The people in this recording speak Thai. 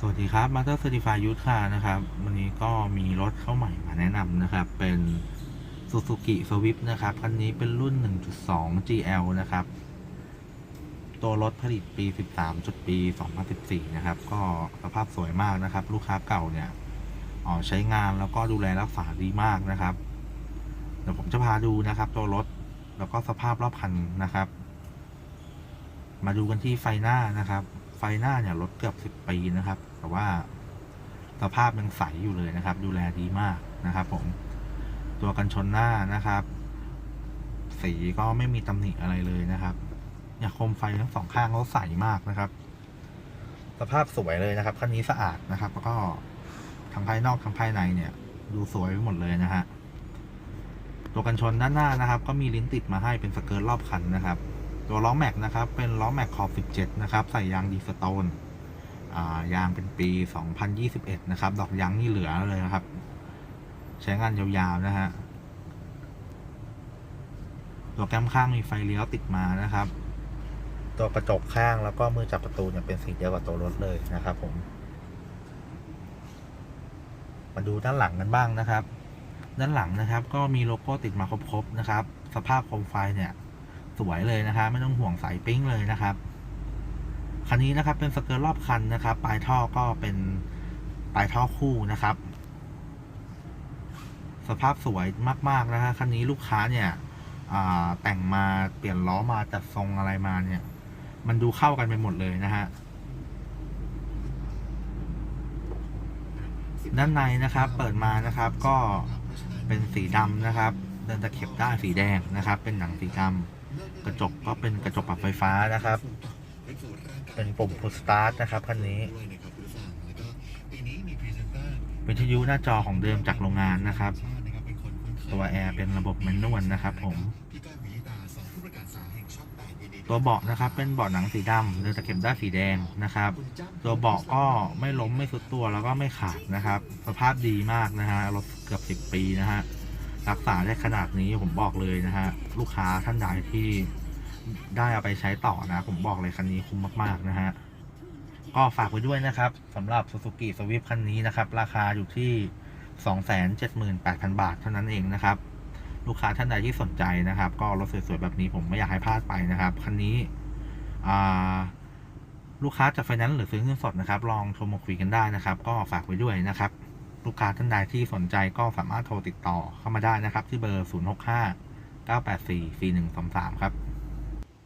สวัสดีครับมาสเตอร์เซอร์ติฟายยูทค่ะนะครับ วันนี้ก็มีรถเข้าใหม่มาแนะนำนะครับ เป็น Suzuki Swift นะครับ คันนี้เป็นรุ่น 1.2 GL นะครับ ตัวรถผลิตปี 13 จุดปี 2014 นะครับ ก็สภาพสวยมากนะครับ ลูกค้าเก่าเนี่ยอ๋อใช้งานแล้วก็ดูแลรักษาดีมากนะครับ เดี๋ยวผมจะพาดูนะครับ ตัวรถแล้วก็สภาพรอบคันนะครับ มาดูกันที่ไฟหน้านะครับไฟหน้าเนี่ยรถเกือบสิบปีนะครับ แต่ว่าสภาพยังใสอยู่เลยนะครับ ดูแลดีมากนะครับ ผม ตัวกันชนหน้านะครับ สีก็ไม่มีตำหนิอะไรเลยนะครับเนี่ยโคมไฟทั้งสองข้างเขาใสมากนะครับ สภาพสวยเลยนะครับคันนี้สะอาดนะครับ แล้วก็ทั้งภายนอกทั้งภายในเนี่ย ดูสวยไปหมดเลยนะฮะตัวกันชนด้านหน้านะครับ ก็มีลิ้นติดมาให้เป็นสเกิร์ตรอบคันนะครับ ตัวล้อแม็กนะครับ เป็นล้อแม็กขอบ 17 นะครับ ใส่ยางดีสโตน ยางเป็นปี 2021 นะครับ ดอกยางนี่เหลือเลยนะครับ ใช้งานยาวๆ นะฮะตัวแก้มข้างมีไฟเลี้ยวติดมานะครับ ตัวกระจกข้างแล้วก็มือจับประตูเนี่ยเป็นสีเดียวกับตัวรถเลยนะครับ ผม มาดูด้านหลังกันบ้างนะครับ ด้านหลังนะครับ ก็มีโลโก้ติดมาครบๆนะครับ สภาพโคมไฟเนี่ย สวยเลยนะครับไม่ต้องห่วงสายปิ้งเลยนะครับ คันนี้นะครับเป็นสเกิร์ตรอบคันนะครับ ปลายท่อก็เป็นปลายท่อคู่นะครับ สภาพสวยมากๆนะฮะคันนี้ลูกค้าเนี่ยแต่งมาเปลี่ยนล้อมาจัดทรงอะไรมาเนี่ย มันดูเข้ากันไปหมดเลยนะฮะด้านในนะครับ เปิดมานะครับก็เป็นสีดำนะครับเดินตะเข็บด้านสีแดงนะครับ เป็นหนังสีดำกระจกก็เป็นกระจกปรับไฟฟ้านะครับ เป็นปุ่ม push start นะครับคันนี้ วิทยุหน้าจอของเดิมจากโรงงานนะครับ ตัวแอร์เป็นระบบแมนนวลนะครับผม ตัวเบาะนะครับเป็นเบาะหนังสีดำเดินตะเข็บด้านสีแดงนะครับ ตัวเบาะก็ไม่ล้มไม่สุดตัวแล้วก็ไม่ขาดนะครับ สภาพดีมากนะฮะรถเกือบสิบปีนะฮะรักษาได้ขนาดนี้ผมบอกเลยนะฮะลูกค้าท่านใดที่ ได้เอาไปใช้ต่อนะ ผมบอกเลยคันนี้คุ้มมาก ๆ นะฮะ ก็ฝากไว้ด้วยนะครับสำหรับ Suzuki Swift คันนี้นะครับ ราคาอยู่ที่ 278,000 บาทเท่านั้นเองนะครับ ลูกค้าท่านใดที่สนใจนะครับ ก็รถสวย ๆ แบบนี้ผมไม่อยากให้พลาดไปนะครับ คันนี้ลูกค้าจะไฟแนนซ์หรือซื้อเงินสดนะครับ ลองโทรมาคุยกันได้นะครับ ก็ฝากไว้ด้วยนะครับ ลูกค้าท่านใดที่สนใจก็สามารถโทรติดต่อเข้ามาได้นะครับ ที่เบอร์ 065 984 4123 ครับ